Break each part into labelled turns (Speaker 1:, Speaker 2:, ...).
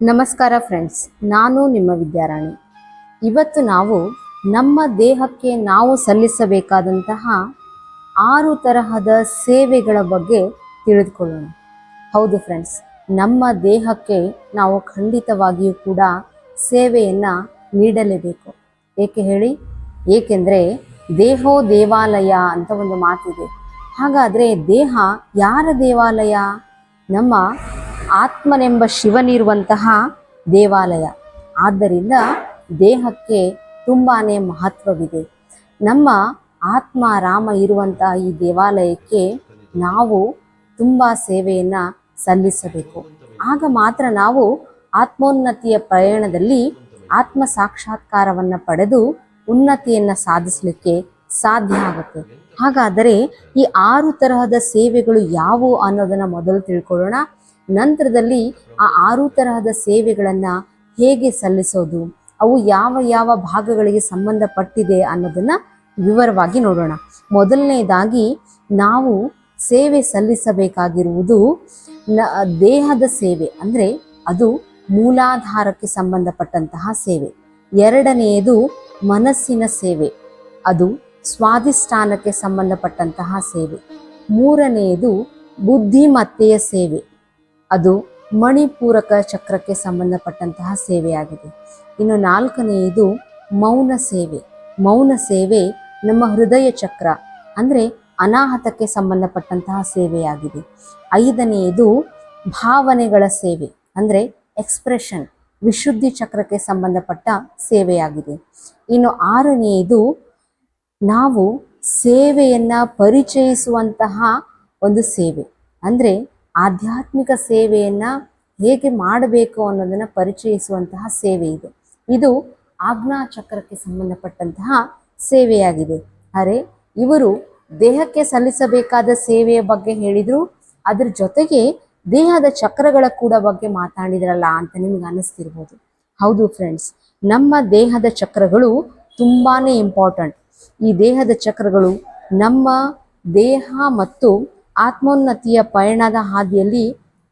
Speaker 1: ನಮಸ್ಕಾರ ಫ್ರೆಂಡ್ಸ್ ನಾನು ನಿಮ್ಮ ವಿದ್ಯಾರಾಣಿ. ಇವತ್ತು ನಾವು ನಮ್ಮ ದೇಹಕ್ಕೆ ನಾವು ಸಲ್ಲಿಸಬೇಕಾದಂತಹ ಆರು ತರಹದ ಸೇವೆಗಳ ಬಗ್ಗೆ ತಿಳಿದುಕೊಳ್ಳೋಣ. ಹೌದು ಫ್ರೆಂಡ್ಸ್ ನಮ್ಮ ದೇಹಕ್ಕೆ ನಾವು ಖಂಡಿತವಾಗಿಯೂ ಕೂಡ ಸೇವೆಯನ್ನು ನೀಡಲೇಬೇಕು. ಏಕೆ ಹೇಳಿ? ಏಕೆಂದರೆ ದೇಹೋ ದೇವಾಲಯ ಅಂತ ಒಂದು ಮಾತಿದೆ. ಹಾಗಾದರೆ ದೇಹ ಯಾರ ದೇವಾಲಯ? ನಮ್ಮ ಆತ್ಮನೆಂಬ ಶಿವನಿರುವಂತಹ ದೇವಾಲಯ. ಆದ್ದರಿಂದ ದೇಹಕ್ಕೆ ತುಂಬಾ ಮಹತ್ವವಿದೆ. ನಮ್ಮ ಆತ್ಮ ರಾಮ ಇರುವಂತಹ ಈ ದೇವಾಲಯಕ್ಕೆ ನಾವು ತುಂಬ ಸೇವೆಯನ್ನು ಸಲ್ಲಿಸಬೇಕು. ಆಗ ಮಾತ್ರ ನಾವು ಆತ್ಮೋನ್ನತಿಯ ಪ್ರಯಾಣದಲ್ಲಿ ಆತ್ಮ ಸಾಕ್ಷಾತ್ಕಾರವನ್ನು ಪಡೆದು ಉನ್ನತಿಯನ್ನು ಸಾಧಿಸಲಿಕ್ಕೆ ಸಾಧ್ಯ ಆಗುತ್ತೆ. ಹಾಗಾದರೆ ಈ ಆರು ತರಹದ ಸೇವೆಗಳು ಯಾವುವು ಅನ್ನೋದನ್ನು ಮೊದಲು ತಿಳ್ಕೊಳ್ಳೋಣ. ನಂತರದಲ್ಲಿ ಆ ಆರು ತರಹದ ಸೇವೆಗಳನ್ನು ಹೇಗೆ ಸಲ್ಲಿಸೋದು, ಅವು ಯಾವ ಯಾವ ಭಾಗಗಳಿಗೆ ಸಂಬಂಧಪಟ್ಟಿದೆ ಅನ್ನೋದನ್ನು ವಿವರವಾಗಿ ನೋಡೋಣ. ಮೊದಲನೇದಾಗಿ ನಾವು ಸೇವೆ ಸಲ್ಲಿಸಬೇಕಾಗಿರುವುದು ನ, ದೇಹದ ಸೇವೆ, ಅಂದರೆ ಅದು ಮೂಲಾಧಾರಕ್ಕೆ ಸಂಬಂಧಪಟ್ಟಂತಹ ಸೇವೆ. ಎರಡನೆಯದು ಮನಸ್ಸಿನ ಸೇವೆ, ಅದು ಸ್ವಾಧಿಷ್ಠಾನಕ್ಕೆ ಸಂಬಂಧಪಟ್ಟಂತಹ ಸೇವೆ. ಮೂರನೆಯದು ಬುದ್ಧಿಮತ್ತೆಯ ಸೇವೆ ಅದು ಮಣಿಪೂರಕ ಚಕ್ರಕ್ಕೆ ಸಂಬಂಧಪಟ್ಟಂತಹ ಸೇವೆಯಾಗಿದೆ. ಇನ್ನು ನಾಲ್ಕನೆಯದು ಮೌನ ಸೇವೆ. ಮೌನ ಸೇವೆ ನಮ್ಮ ಹೃದಯ ಚಕ್ರ, ಅಂದರೆ ಅನಾಹತಕ್ಕೆ ಸಂಬಂಧಪಟ್ಟಂತಹ ಸೇವೆಯಾಗಿದೆ. ಐದನೆಯದು ಭಾವನೆಗಳ ಸೇವೆ, ಅಂದರೆ ಎಕ್ಸ್ಪ್ರೆಷನ್ ವಿಶುದ್ಧಿ ಚಕ್ರಕ್ಕೆ ಸಂಬಂಧಪಟ್ಟ ಸೇವೆಯಾಗಿದೆ. ಇನ್ನು ಆರನೆಯದು ನಾವು ಸೇವೆಯನ್ನು ಪರಿಚಯಿಸುವಂತಹ ಒಂದು ಸೇವೆ, ಅಂದರೆ ಆಧ್ಯಾತ್ಮಿಕ ಸೇವೆಯನ್ನು ಹೇಗೆ ಮಾಡಬೇಕು ಅನ್ನೋದನ್ನು ಪರಿಚಯಿಸುವಂತಹ ಸೇವೆ ಇದು. ಇದು ಆಜ್ಞಾ ಚಕ್ರಕ್ಕೆ ಸಂಬಂಧಪಟ್ಟಂತಹ ಸೇವೆಯಾಗಿದೆ. ಅರೆ, ಇವರು ದೇಹಕ್ಕೆ ಸಲ್ಲಿಸಬೇಕಾದ ಸೇವೆಯ ಬಗ್ಗೆ ಹೇಳಿದರು, ಅದ್ರ ಜೊತೆಗೆ ದೇಹದ ಚಕ್ರಗಳ ಕೂಡ ಬಗ್ಗೆ ಮಾತಾಡಿದ್ರಲ್ಲ ಅಂತ ನಿಮ್ಗೆ ಅನ್ನಿಸ್ತಿರ್ಬೋದು ಹೌದು ಫ್ರೆಂಡ್ಸ್ ನಮ್ಮ ದೇಹದ ಚಕ್ರಗಳು ತುಂಬಾ ಇಂಪಾರ್ಟೆಂಟ್ ಈ ದೇಹದ ಚಕ್ರಗಳು ನಮ್ಮ ದೇಹ ಮತ್ತು ಆತ್ಮೋನ್ನತಿಯ ಪಯಣದ ಹಾದಿಯಲ್ಲಿ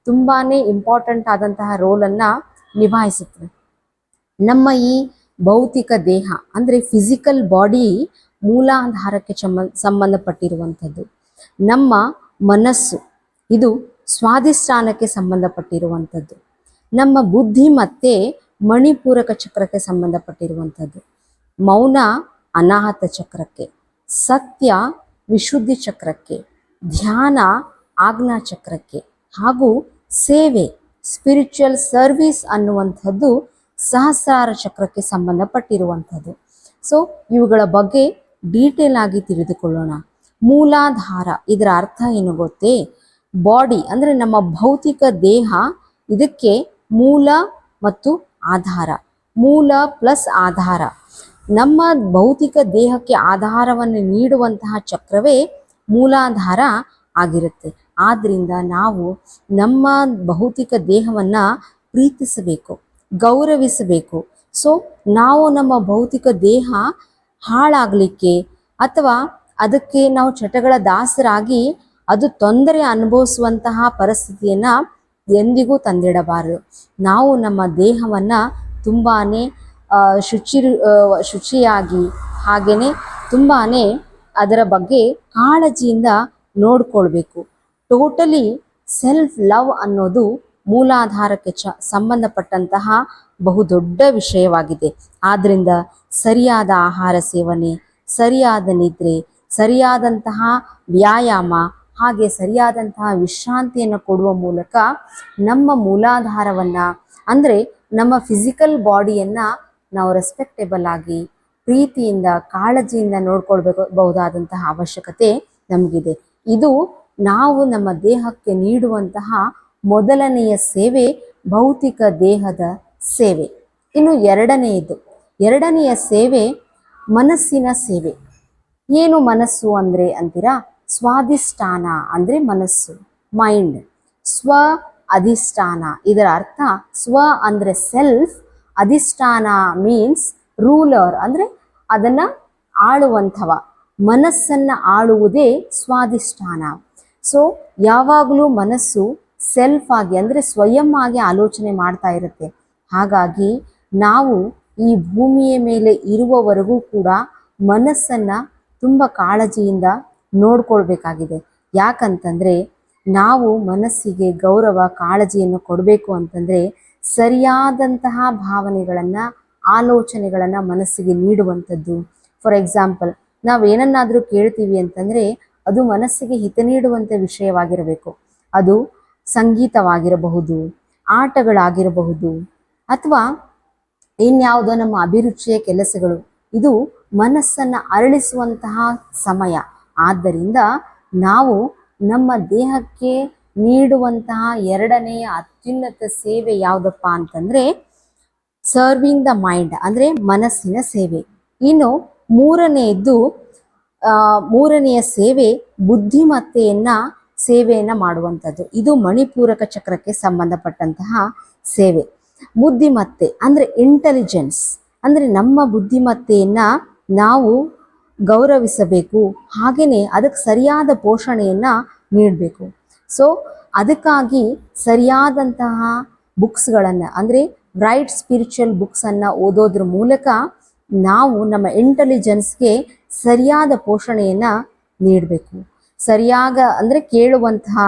Speaker 1: ತುಂಬಾ ಇಂಪಾರ್ಟೆಂಟ್ ಆದಂತಹ ರೋಲನ್ನು ನಿಭಾಯಿಸುತ್ತದೆ. ನಮ್ಮ ಈ ಭೌತಿಕ ದೇಹ, ಅಂದರೆ ಫಿಸಿಕಲ್ ಬಾಡಿ ಮೂಲಾಧಾರಕ್ಕೆ ಸಂಬಂಧ ಸಂಬಂಧಪಟ್ಟಿರುವಂಥದ್ದು. ನಮ್ಮ ಮನಸ್ಸು, ಇದು ಸ್ವಾಧಿಷ್ಠಾನಕ್ಕೆ ಸಂಬಂಧಪಟ್ಟಿರುವಂಥದ್ದು. ನಮ್ಮ ಬುದ್ಧಿ ಮತ್ತೆ ಮಣಿಪೂರಕ ಚಕ್ರಕ್ಕೆ ಸಂಬಂಧಪಟ್ಟಿರುವಂಥದ್ದು. ಮೌನ ಅನಾಹತ ಚಕ್ರಕ್ಕೆ, ಸತ್ಯ ವಿಶುದ್ಧಿ ಚಕ್ರಕ್ಕೆ ಧ್ಯಾನ ಚಕ್ರಕ್ಕೆ ಹಾಗೂ ಸೇವೆ ಸ್ಪಿರಿಚುವಲ್ ಸರ್ವಿಸ್ ಅನ್ನುವಂಥದ್ದು ಸಹಸ್ರಾರ ಚಕ್ರಕ್ಕೆ ಸಂಬಂಧಪಟ್ಟಿರುವಂಥದ್ದು. ಸೊ ಇವುಗಳ ಬಗ್ಗೆ ಡೀಟೇಲ್ ಆಗಿ ತಿಳಿದುಕೊಳ್ಳೋಣ. ಮೂಲಾಧಾರ, ಇದರ ಅರ್ಥ ಏನು ಗೊತ್ತೇ? ಬಾಡಿ ಅಂದರೆ ನಮ್ಮ ಭೌತಿಕ ದೇಹ, ಇದಕ್ಕೆ ಮೂಲ ಮತ್ತು ಆಧಾರ. ಮೂಲ ಪ್ಲಸ್ ಆಧಾರ. ನಮ್ಮ ಭೌತಿಕ ದೇಹಕ್ಕೆ ಆಧಾರವನ್ನು ನೀಡುವಂತಹ ಚಕ್ರವೇ ಮೂಲಾಧಾರ ಆಗಿರುತ್ತೆ. ಆದ್ದರಿಂದ ನಾವು ನಮ್ಮ ಭೌತಿಕ ದೇಹವನ್ನು ಪ್ರೀತಿಸಬೇಕು, ಗೌರವಿಸಬೇಕು. ಸೊ ನಾವು ನಮ್ಮ ಭೌತಿಕ ದೇಹ ಹಾಳಾಗಲಿಕ್ಕೆ ಅಥವಾ ಅದಕ್ಕೆ ನಾವು ಚಟಗಳ ದಾಸರಾಗಿ ಅದು ತೊಂದರೆ ಅನುಭವಿಸುವಂತಹ ಪರಿಸ್ಥಿತಿಯನ್ನು ಎಂದಿಗೂ ತಂದಿಡಬಾರದು. ನಾವು ನಮ್ಮ ದೇಹವನ್ನು ತುಂಬಾ ಶುಚಿ ಶುಚಿಯಾಗಿ ಹಾಗೆಯೇ ತುಂಬಾ ಅದರ ಬಗ್ಗೆ ಕಾಳಜಿಯಿಂದ ನೋಡ್ಕೊಳ್ಬೇಕು. ಟೋಟಲಿ ಸೆಲ್ಫ್ ಲವ್ ಅನ್ನೋದು ಮೂಲಾಧಾರಕ್ಕೆ ಚ ಸಂಬಂಧಪಟ್ಟಂತಹ ಬಹುದೊಡ್ಡ ವಿಷಯವಾಗಿದೆ. ಆದ್ದರಿಂದ ಸರಿಯಾದ ಆಹಾರ ಸೇವನೆ, ಸರಿಯಾದ ನಿದ್ರೆ, ಸರಿಯಾದಂತಹ ವ್ಯಾಯಾಮ, ಹಾಗೆ ಸರಿಯಾದಂತಹ ವಿಶ್ರಾಂತಿಯನ್ನು ಕೊಡುವ ಮೂಲಕ ನಮ್ಮ ಮೂಲಾಧಾರವನ್ನು, ಅಂದರೆ ನಮ್ಮ ಫಿಸಿಕಲ್ ಬಾಡಿಯನ್ನು ನಾವು ರೆಸ್ಪೆಕ್ಟೇಬಲ್ ಆಗಿ ಪ್ರೀತಿಯಿಂದ, ಕಾಳಜಿಯಿಂದ ನೋಡ್ಕೊಳ್ಬೇಕು ಬಹುದಾದಂತಹ ಅವಶ್ಯಕತೆ ನಮಗಿದೆ. ಇದು ನಾವು ನಮ್ಮ ದೇಹಕ್ಕೆ ನೀಡುವಂತಹ ಮೊದಲನೆಯ ಸೇವೆ, ಭೌತಿಕ ದೇಹದ ಸೇವೆ. ಇನ್ನು ಎರಡನೆಯದು, ಎರಡನೆಯ ಸೇವೆ ಮನಸ್ಸಿನ ಸೇವೆ. ಏನು ಮನಸ್ಸು ಅಂದರೆ ಅಂತೀರಾ? ಸ್ವಾಧಿಷ್ಠಾನ ಅಂದರೆ ಮನಸ್ಸು ಮೈಂಡ್ ಸ್ವ ಅಧಿಷ್ಠಾನ, ಇದರ ಅರ್ಥ ಸ್ವ ಅಂದರೆ ಸೆಲ್ಫ್ ಅಧಿಷ್ಠಾನ ಮೀನ್ಸ್ ರೂಲರ್ ಅಂದರೆ ಅದನ್ನು ಆಳುವಂಥವ. ಮನಸ್ಸನ್ನು ಆಳುವುದೇ ಸ್ವಾಧಿಷ್ಠಾನ. ಸೊ ಯಾವಾಗಲೂ ಮನಸ್ಸು ಸೆಲ್ಫ್ ಆಗಿ ಅಂದರೆ ಸ್ವಯಂ ಆಗಿ ಆಲೋಚನೆ ಮಾಡ್ತಾ ಇರುತ್ತೆ. ಹಾಗಾಗಿ ನಾವು ಈ ಭೂಮಿಯ ಮೇಲೆ ಇರುವವರೆಗೂ ಕೂಡ ಮನಸ್ಸನ್ನ ತುಂಬ ಕಾಳಜಿಯಿಂದ ನೋಡ್ಕೊಳ್ಬೇಕಾಗಿದೆ. ಯಾಕಂತಂದರೆ ನಾವು ಮನಸ್ಸಿಗೆ ಗೌರವ, ಕಾಳಜಿಯನ್ನು ಕೊಡಬೇಕು ಅಂತಂದರೆ ಸರಿಯಾದಂತಹ ಭಾವನೆಗಳನ್ನ ಆಲೋಚನೆಗಳನ್ನ ಮನಸ್ಸಿಗೆ ನೀಡುವಂಥದ್ದು. ಫಾರ್ ಎಕ್ಸಾಂಪಲ್ ನಾವು ಏನನ್ನಾದರೂ ಕೇಳ್ತೀವಿ ಅಂತಂದ್ರೆ ಅದು ಮನಸ್ಸಿಗೆ ಹಿತ ನೀಡುವಂಥ ವಿಷಯವಾಗಿರಬೇಕು. ಅದು ಸಂಗೀತವಾಗಿರಬಹುದು, ಆಟಗಳಾಗಿರಬಹುದು, ಅಥವಾ ಇನ್ಯಾವುದೋ ನಮ್ಮ ಅಭಿರುಚಿಯ ಕೆಲಸಗಳು, ಇದು ಮನಸ್ಸನ್ನು ಅರಳಿಸುವಂತಹ ಸಮಯ. ಆದ್ದರಿಂದ ನಾವು ನಮ್ಮ ದೇಹಕ್ಕೆ ನೀಡುವಂತಹ ಎರಡನೆಯ ಅತ್ಯುನ್ನತ ಸೇವೆ ಯಾವುದಪ್ಪ ಅಂತಂದ್ರೆ ಸರ್ವಿಂಗ್ ದ ಮೈಂಡ್ ಅಂದರೆ ಮನಸ್ಸಿನ ಸೇವೆ. ಇನ್ನು ಮೂರನೆಯದ್ದು ಮೂರನೆಯ ಸೇವೆ ಬುದ್ಧಿಮತ್ತೆಯನ್ನು ಸೇವೆಯನ್ನು ಮಾಡುವಂಥದ್ದು. ಇದು ಮಣಿಪೂರಕ ಚಕ್ರಕ್ಕೆ ಸಂಬಂಧಪಟ್ಟಂತಹ ಸೇವೆ. ಬುದ್ಧಿಮತ್ತೆ ಅಂದರೆ ಇಂಟೆಲಿಜೆನ್ಸ್ ಅಂದರೆ ನಮ್ಮ ಬುದ್ಧಿಮತ್ತೆಯನ್ನು ನಾವು ಗೌರವಿಸಬೇಕು. ಹಾಗೆಯೇ ಅದಕ್ಕೆ ಸರಿಯಾದ ಪೋಷಣೆಯನ್ನು ನೀಡಬೇಕು. ಸೊ ಅದಕ್ಕಾಗಿ ಸರಿಯಾದಂತಹ ಬುಕ್ಸ್ಗಳನ್ನು ಅಂದರೆ ರೈಟ್ ಸ್ಪಿರಿಚುವಲ್ ಬುಕ್ಸನ್ನು ಓದೋದ್ರ ಮೂಲಕ ನಾವು ನಮ್ಮ ಇಂಟೆಲಿಜೆನ್ಸ್ಗೆ ಸರಿಯಾದ ಪೋಷಣೆಯನ್ನು ನೀಡಬೇಕು. ಸರಿಯಾದ ಅಂದರೆ ಕೇಳುವಂತಹ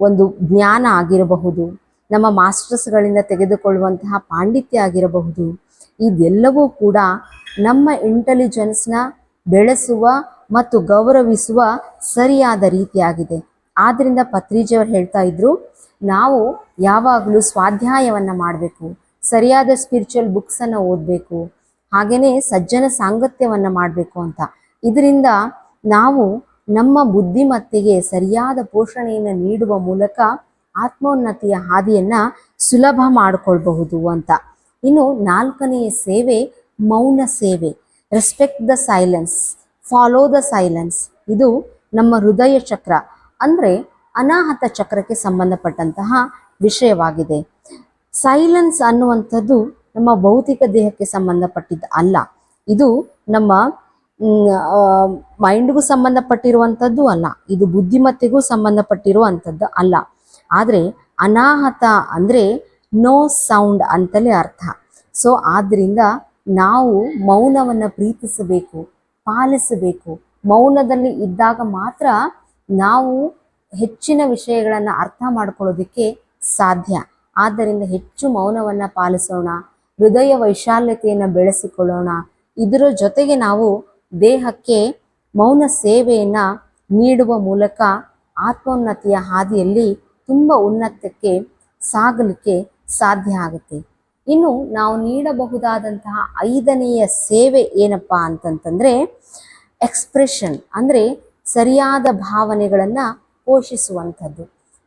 Speaker 1: ಒಂದು ಜ್ಞಾನ ಆಗಿರಬಹುದು. ನಮ್ಮ ಮಾಸ್ಟರ್ಸ್ಗಳಿಂದ ತೆಗೆದುಕೊಳ್ಳುವಂತಹ ಪಾಂಡಿತ್ಯ ಆಗಿರಬಹುದು. ಇದೆಲ್ಲವೂ ಕೂಡ ನಮ್ಮ ಇಂಟೆಲಿಜೆನ್ಸ್ನ ಬೆಳೆಸುವ ಮತ್ತು ಗೌರವಿಸುವ ಸರಿಯಾದ ರೀತಿಯಾಗಿದೆ. ಆದ್ದರಿಂದ ಪತ್ರಿಜಿಯವರು ಹೇಳ್ತಾ ಇದ್ರು, ನಾವು ಯಾವಾಗಲೂ ಸ್ವಾಧ್ಯಾಯವನ್ನು ಮಾಡಬೇಕು. ಸರಿಯಾದ ಸ್ಪಿರಿಚುವಲ್ ಬುಕ್ಸನ್ನು ಓದಬೇಕು ಹಾಗೆಯೇ ಸಜ್ಜನ ಸಾಂಗತ್ಯವನ್ನು ಮಾಡಬೇಕು ಅಂತ. ಇದರಿಂದ ನಾವು ನಮ್ಮ ಬುದ್ಧಿಮತ್ತೆಗೆ ಸರಿಯಾದ ಪೋಷಣೆಯನ್ನು ನೀಡುವ ಮೂಲಕ ಆತ್ಮೋನ್ನತಿಯ ಹಾದಿಯನ್ನ ಸುಲಭ ಮಾಡಿಕೊಳ್ಬಹುದು ಅಂತ. ಇನ್ನು ನಾಲ್ಕನೆಯ ಸೇವೆ ಮೌನ ಸೇವೆ. Respect the silence follow the silence ಇದು ನಮ್ಮ ಹೃದಯ ಚಕ್ರ, ಅಂದರೆ ಅನಾಹತ ಚಕ್ರಕ್ಕೆ ಸಂಬಂಧಪಟ್ಟಂತಹ ವಿಷಯವಾಗಿದೆ. ಸೈಲೆನ್ಸ್ ಅನ್ನುವಂಥದ್ದು ನಮ್ಮ ಭೌತಿಕ ದೇಹಕ್ಕೆ ಸಂಬಂಧಪಟ್ಟಿದ್ದ ಅಲ್ಲ. ಇದು ನಮ್ಮ ಮೈಂಡ್ಗೂ ಸಂಬಂಧಪಟ್ಟಿರುವಂಥದ್ದು ಅಲ್ಲ. ಇದು ಬುದ್ಧಿಮತ್ತೆಗೂ ಸಂಬಂಧಪಟ್ಟಿರುವಂಥದ್ದು ಅಲ್ಲ. ಆದರೆ ಅನಾಹತ ಅಂದರೆ ನೋ ಸೌಂಡ್ ಅಂತಲೇ ಅರ್ಥ. ಸೊ ಆದ್ದರಿಂದ ನಾವು ಮೌನವನ್ನು ಪ್ರೀತಿಸಬೇಕು, ಪಾಲಿಸಬೇಕು. ಮೌನದಲ್ಲಿ ಇದ್ದಾಗ ಮಾತ್ರ ನಾವು ಹೆಚ್ಚಿನ ವಿಷಯಗಳನ್ನು ಅರ್ಥ ಮಾಡ್ಕೊಳ್ಳೋದಕ್ಕೆ ಸಾಧ್ಯ. ಆದ್ದರಿಂದ ಹೆಚ್ಚು ಮೌನವನ್ನು ಪಾಲಿಸೋಣ, ಹೃದಯ ವೈಶಾಲ್ಯತೆಯನ್ನು ಬೆಳೆಸಿಕೊಳ್ಳೋಣ. ಇದರ ಜೊತೆಗೆ ನಾವು ದೇಹಕ್ಕೆ ಮೌನ ಸೇವೆಯನ್ನು ನೀಡುವ ಮೂಲಕ ಆತ್ಮೋನ್ನತಿಯ ಹಾದಿಯಲ್ಲಿ ತುಂಬ ಉನ್ನತಕ್ಕೆ ಸಾಗಲಿಕ್ಕೆ ಸಾಧ್ಯ ಆಗುತ್ತೆ. ಇನ್ನು ನಾವು ನೀಡಬಹುದಾದಂತಹ ಐದನೆಯ ಸೇವೆ ಏನಪ್ಪ ಅಂತಂತಂದರೆ ಎಕ್ಸ್ಪ್ರೆಷನ್ ಅಂದರೆ ಸರಿಯಾದ ಭಾವನೆಗಳನ್ನು ಪೋಷಿಸುವಂಥದ್ದು.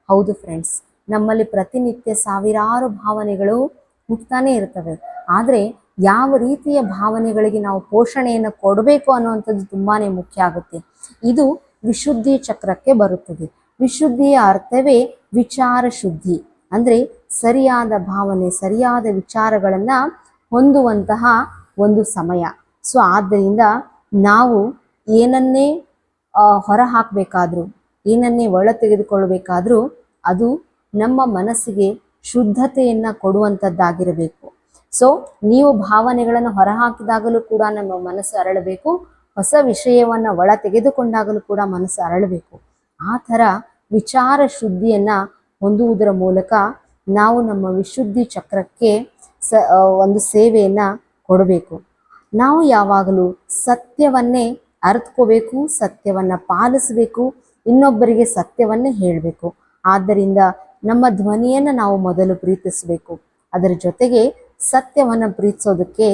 Speaker 1: ಹೌದು ಫ್ರೆಂಡ್ಸ್ ನಮ್ಮಲ್ಲಿ ಪ್ರತಿನಿತ್ಯ ಸಾವಿರಾರು ಭಾವನೆಗಳು ಹುಟ್ತಾನೆ ಇರ್ತವೆ. ಆದರೆ ಯಾವ ರೀತಿಯ ಭಾವನೆಗಳಿಗೆ ನಾವು ಪೋಷಣೆಯನ್ನು ಕೊಡಬೇಕು ಅನ್ನುವಂಥದ್ದು ತುಂಬಾನೇ ಮುಖ್ಯ ಆಗುತ್ತೆ. ಇದು ವಿಶುದ್ಧಿ ಚಕ್ರಕ್ಕೆ ಬರುತ್ತದೆ. ವಿಶುದ್ಧಿಯ ಅರ್ಥವೇ ವಿಚಾರ ಶುದ್ಧಿ. ಅಂದರೆ ಸರಿಯಾದ ಭಾವನೆ, ಸರಿಯಾದ ವಿಚಾರಗಳನ್ನು ಹೊಂದುವಂತಹ ಒಂದು ಸಮಯ. ಸೊ, ಆದ್ದರಿಂದ ನಾವು ಏನನ್ನೇ ಹೊರ ಹಾಕಬೇಕಾದ್ರೂ ಏನನ್ನೇ ಒಳ ತೆಗೆದುಕೊಳ್ಳಬೇಕಾದ್ರೂ ಅದು ನಮ್ಮ ಮನಸ್ಸಿಗೆ ಶುದ್ಧತೆಯನ್ನು ಕೊಡುವಂಥದ್ದಾಗಿರಬೇಕು ಸೊ ನೀವು ಭಾವನೆಗಳನ್ನು ಹೊರಹಾಕಿದಾಗಲೂ ಕೂಡ ನಮ್ಮ ಮನಸ್ಸು ಅರಳಬೇಕು. ಹೊಸ ವಿಷಯವನ್ನ ಒಳ ತೆಗೆದುಕೊಂಡಾಗಲೂ ಕೂಡ ಮನಸ್ಸು ಅರಳಬೇಕು. ಆ ಥರ ವಿಚಾರ ಶುದ್ಧಿಯನ್ನ ಹೊಂದುವುದರ ಮೂಲಕ ನಾವು ನಮ್ಮ ವಿಶುದ್ಧಿ ಚಕ್ರಕ್ಕೆ ಸ ಒಂದು ಸೇವೆಯನ್ನ ಕೊಡಬೇಕು. ನಾವು ಯಾವಾಗಲೂ ಸತ್ಯವನ್ನೇ ಅರ್ತ್ಕೋಬೇಕು, ಸತ್ಯವನ್ನ ಪಾಲಿಸಬೇಕು, ಇನ್ನೊಬ್ಬರಿಗೆ ಸತ್ಯವನ್ನೇ ಹೇಳಬೇಕು. ಆದ್ದರಿಂದ ನಮ್ಮ ಧ್ವನಿಯನ್ನು ನಾವು ಮೊದಲು ಪ್ರೀತಿಸಬೇಕು. ಅದರ ಜೊತೆಗೆ ಸತ್ಯವನ್ನು ಪ್ರೀತಿಸೋದಕ್ಕೆ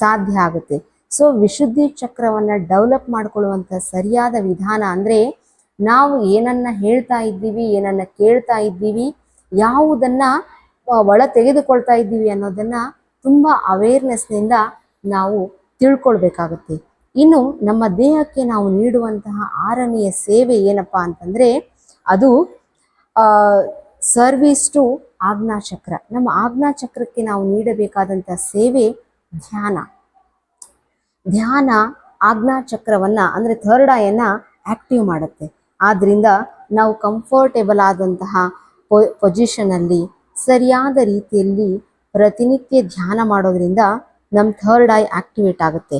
Speaker 1: ಸಾಧ್ಯ ಆಗುತ್ತೆ. ಸೊ ವಿಶುದ್ಧಿ ಚಕ್ರವನ್ನು ಡೆವಲಪ್ ಮಾಡ್ಕೊಳ್ಳುವಂಥ ಸರಿಯಾದ ವಿಧಾನ ಅಂದರೆ ನಾವು ಏನನ್ನ ಹೇಳ್ತಾ ಇದ್ದೀವಿ, ಏನನ್ನ ಕೇಳ್ತಾ ಇದ್ದೀವಿ, ಯಾವುದನ್ನ ಒಳ ತೆಗೆದುಕೊಳ್ತಾ ಇದ್ದೀವಿ ಅನ್ನೋದನ್ನ ತುಂಬ ಅವೇರ್ನೆಸ್ನಿಂದ ನಾವು ತಿಳ್ಕೊಳ್ಬೇಕಾಗುತ್ತೆ. ಇನ್ನು ನಮ್ಮ ದೇಹಕ್ಕೆ ನಾವು ನೀಡುವಂತಹ ಆರನೆಯ ಸೇವೆ ಏನಪ್ಪ ಅಂತಂದ್ರೆ ಅದು ಸರ್ವಿಸ್ ಟು ಆಜ್ಞಾಚಕ್ರ. ನಮ್ಮ ಆಜ್ಞಾಚಕ್ರಕ್ಕೆ ನಾವು ನೀಡಬೇಕಾದಂಥ ಸೇವೆ ಧ್ಯಾನ. ಧ್ಯಾನ ಆಜ್ಞಾಚಕ್ರವನ್ನ, ಅಂದರೆ ಥರ್ಡ್ ಐಯನ್ನು ಆಕ್ಟಿವ್ ಮಾಡುತ್ತೆ. ಆದ್ದರಿಂದ ನಾವು ಕಂಫರ್ಟೇಬಲ್ ಆದಂತಹ ಪೊಸಿಷನಲ್ಲಿ ಸರಿಯಾದ ರೀತಿಯಲ್ಲಿ ಪ್ರತಿನಿತ್ಯ ಧ್ಯಾನ ಮಾಡೋದ್ರಿಂದ ನಮ್ಮ ಥರ್ಡ್ ಐ ಆಕ್ಟಿವೇಟ್ ಆಗುತ್ತೆ.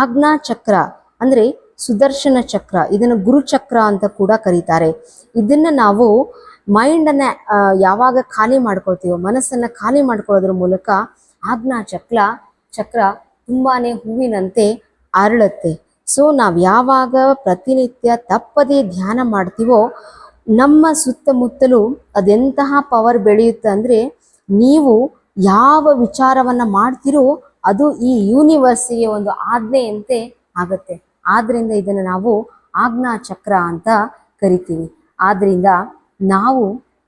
Speaker 1: ಆಜ್ಞಾ ಚಕ್ರ ಅಂದರೆ ಸುದರ್ಶನ ಚಕ್ರ, ಇದನ್ನು ಗುರುಚಕ್ರ ಅಂತ ಕೂಡ ಕರೀತಾರೆ. ಇದನ್ನು ನಾವು ಮೈಂಡನ್ನ ಯಾವಾಗ ಖಾಲಿ ಮಾಡ್ಕೊಳ್ತೀವೋ, ಮನಸ್ಸನ್ನ ಖಾಲಿ ಮಾಡ್ಕೊಳ್ಳೋದ್ರ ಮೂಲಕ ಆಜ್ಞಾ ಚಕ್ರ ಚಕ್ರ ತುಂಬಾನೇ ಹೂವಿನಂತೆ ಅರಳುತ್ತೆ. ಸೊ ನಾವು ಯಾವಾಗ ಪ್ರತಿನಿತ್ಯ ತಪ್ಪದೇ ಧ್ಯಾನ ಮಾಡ್ತೀವೋ, ನಮ್ಮ ಸುತ್ತಮುತ್ತಲೂ ಅದೆಂತಹ ಪವರ್ ಬೆಳೆಯುತ್ತೆ ಅಂದರೆ, ನೀವು ಯಾವ ವಿಚಾರವನ್ನ ಮಾಡ್ತಿರೋ, ಅದು ಈ ಯೂನಿವರ್ಸಿಗೆ ಒಂದು ಆಜ್ಞೆಯಂತೆ ಆಗುತ್ತೆ. ಆದ್ದರಿಂದ ಇದನ್ನು ನಾವು ಆಜ್ಞಾ ಚಕ್ರ ಅಂತ ಕರಿತೀವಿ. ಆದ್ರಿಂದ ನಾವು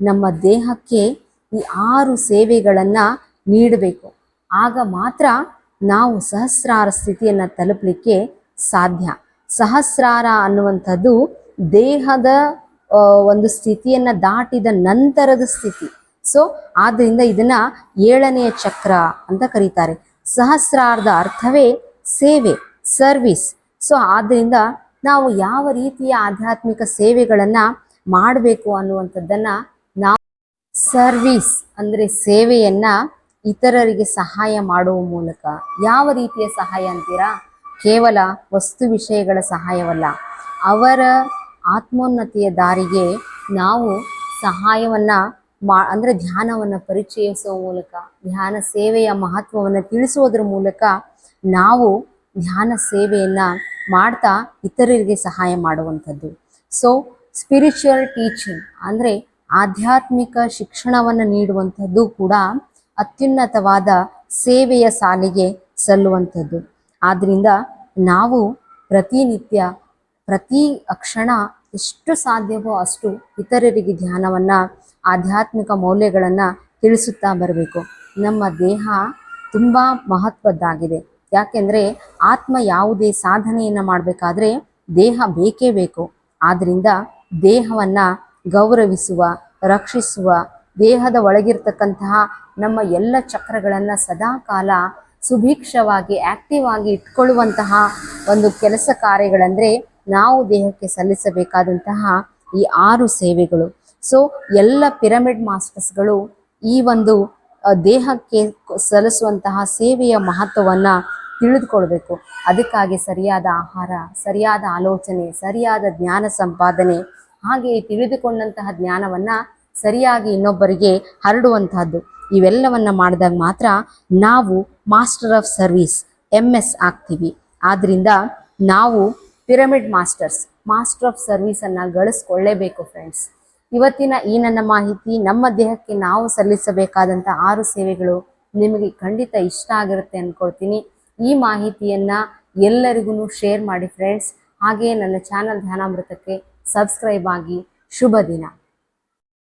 Speaker 1: ನಮ್ಮ ದೇಹಕ್ಕೆ ಈ ಆರು ಸೇವೆಗಳನ್ನು ನೀಡಬೇಕು. ಆಗ ಮಾತ್ರ ನಾವು ಸಹಸ್ರಾರ ಸ್ಥಿತಿಯನ್ನು ತಲುಪಲಿಕ್ಕೆ ಸಾಧ್ಯ. ಸಹಸ್ರಾರ ಅನ್ನುವಂಥದ್ದು ದೇಹದ ಒಂದು ಸ್ಥಿತಿಯನ್ನು ದಾಟಿದ ನಂತರದ ಸ್ಥಿತಿ. ಸೊ ಆದ್ದರಿಂದ ಇದನ್ನು ಏಳನೆಯ ಚಕ್ರ ಅಂತ ಕರೀತಾರೆ. ಸಹಸ್ರಾರ್ಧ ಅರ್ಥವೇ ಸೇವೆ ಸರ್ವಿಸ್ ಸೊ ಆದ್ದರಿಂದ ನಾವು ಯಾವ ರೀತಿಯ ಆಧ್ಯಾತ್ಮಿಕ ಸೇವೆಗಳನ್ನ ಮಾಡಬೇಕು ಅನ್ನುವಂಥದ್ದನ್ನ ನಾವು ಸರ್ವಿಸ್ ಅಂದ್ರೆ ಸೇವೆಯನ್ನ ಇತರರಿಗೆ ಸಹಾಯ ಮಾಡುವ ಮೂಲಕ. ಯಾವ ರೀತಿಯ ಸಹಾಯ ಅಂತೀರಾ? ಕೇವಲ ವಸ್ತು ವಿಷಯಗಳ ಸಹಾಯವಲ್ಲ. ಅವರ ಆತ್ಮೋನ್ನತಿಯ ದಾರಿಗೆ ನಾವು ಸಹಾಯವನ್ನ ಮಾ, ಅಂದರೆ ಧ್ಯಾನವನ್ನು ಪರಿಚಯಿಸುವ ಮೂಲಕ, ಧ್ಯಾನ ಸೇವೆಯ ಮಹತ್ವವನ್ನು ತಿಳಿಸುವುದರ ಮೂಲಕ ನಾವು ಧ್ಯಾನ ಸೇವೆಯನ್ನು ಮಾಡ್ತಾ ಇತರರಿಗೆ ಸಹಾಯ ಮಾಡುವಂಥದ್ದು. ಸೊ ಸ್ಪಿರಿಚುವಲ್ ಟೀಚಿಂಗ್ ಅಂದರೆ ಆಧ್ಯಾತ್ಮಿಕ ಶಿಕ್ಷಣವನ್ನು ನೀಡುವಂಥದ್ದು ಕೂಡ ಅತ್ಯುನ್ನತವಾದ ಸೇವೆಯ ಸಾಲಿಗೆ ಸಲ್ಲುವಂಥದ್ದು. ಆದ್ದರಿಂದ ನಾವು ಪ್ರತಿನಿತ್ಯ, ಪ್ರತಿ ಕ್ಷಣ ಎಷ್ಟು ಸಾಧ್ಯವೋ ಅಷ್ಟು ಇತರರಿಗೆ ಧ್ಯಾನವನ್ನು ಆಧ್ಯಾತ್ಮಿಕ ಮೌಲ್ಯಗಳನ್ನು ತಿಳಿಸುತ್ತಾ ಬರಬೇಕು. ನಮ್ಮ ದೇಹ ತುಂಬ ಮಹತ್ವದ್ದಾಗಿದೆ. ಯಾಕೆಂದರೆ ಆತ್ಮ ಯಾವುದೇ ಸಾಧನೆಯನ್ನು ಮಾಡಬೇಕಾದ್ರೆ ದೇಹ ಬೇಕೇ ಬೇಕು. ಆದ್ದರಿಂದ ದೇಹವನ್ನು ಗೌರವಿಸುವ, ರಕ್ಷಿಸುವ, ದೇಹದ ಒಳಗಿರ್ತಕ್ಕಂತಹ ನಮ್ಮ ಎಲ್ಲ ಚಕ್ರಗಳನ್ನು ಸದಾಕಾಲ ಸುಭಿಕ್ಷವಾಗಿ ಆಕ್ಟಿವ್ ಆಗಿ ಇಟ್ಕೊಳ್ಳುವಂತಹ ಒಂದು ಕೆಲಸ ಕಾರ್ಯಗಳಂದ್ರೆ ನಾವು ದೇಹಕ್ಕೆ ಸಲ್ಲಿಸಬೇಕಾದಂತಹ ಈ ಆರು ಸೇವೆಗಳು. ಸೊ ಎಲ್ಲ ಪಿರಮಿಡ್ ಮಾಸ್ಟರ್ಸ್ಗಳು ಈ ಒಂದು ದೇಹಕ್ಕೆ ಸಲ್ಲಿಸುವಂತಹ ಸೇವೆಯ ಮಹತ್ವವನ್ನ ತಿಳಿದುಕೊಳ್ಬೇಕು. ಅದಕ್ಕಾಗಿ ಸರಿಯಾದ ಆಹಾರ, ಸರಿಯಾದ ಆಲೋಚನೆ, ಸರಿಯಾದ ಜ್ಞಾನ ಸಂಪಾದನೆ ಹಾಗೆಯೇ ತಿಳಿದುಕೊಂಡಂತಹ ಜ್ಞಾನವನ್ನ ಸರಿಯಾಗಿ ಇನ್ನೊಬ್ಬರಿಗೆ ಹರಡುವಂತಹದ್ದು. ಇವೆಲ್ಲವನ್ನ ಮಾಡಿದಾಗ ಮಾತ್ರ ನಾವು master of service M S ಆಗ್ತೀವಿ. ಆದ್ರಿಂದ ನಾವು ಪಿರಮಿಡ್ ಮಾಸ್ಟರ್ಸ್ ಮಾಸ್ಟರ್ ಆಫ್ ಸರ್ವಿಸನ್ನು ಗಳಿಸ್ಕೊಳ್ಳೇಬೇಕು ಫ್ರೆಂಡ್ಸ್ ಇವತ್ತಿನ ಈ ನನ್ನ ಮಾಹಿತಿ, ನಮ್ಮ ದೇಹಕ್ಕೆ ನಾವು ಸಲ್ಲಿಸಬೇಕಾದಂಥ ಆರು ಸೇವೆಗಳು ನಿಮಗೆ ಖಂಡಿತ ಇಷ್ಟ ಆಗಿರುತ್ತೆ ಅಂದ್ಕೊಳ್ತೀನಿ ಈ ಮಾಹಿತಿಯನ್ನ ಎಲ್ಲರಿಗೂ ಶೇರ್ ಮಾಡಿ ಫ್ರೆಂಡ್ಸ್ ಹಾಗೆಯೇ ನನ್ನ ಚಾನಲ್ ಧ್ಯಾನಾಮೃತಕ್ಕೆ ಸಬ್ಸ್ಕ್ರೈಬ್ ಆಗಿ ಶುಭ ದಿನ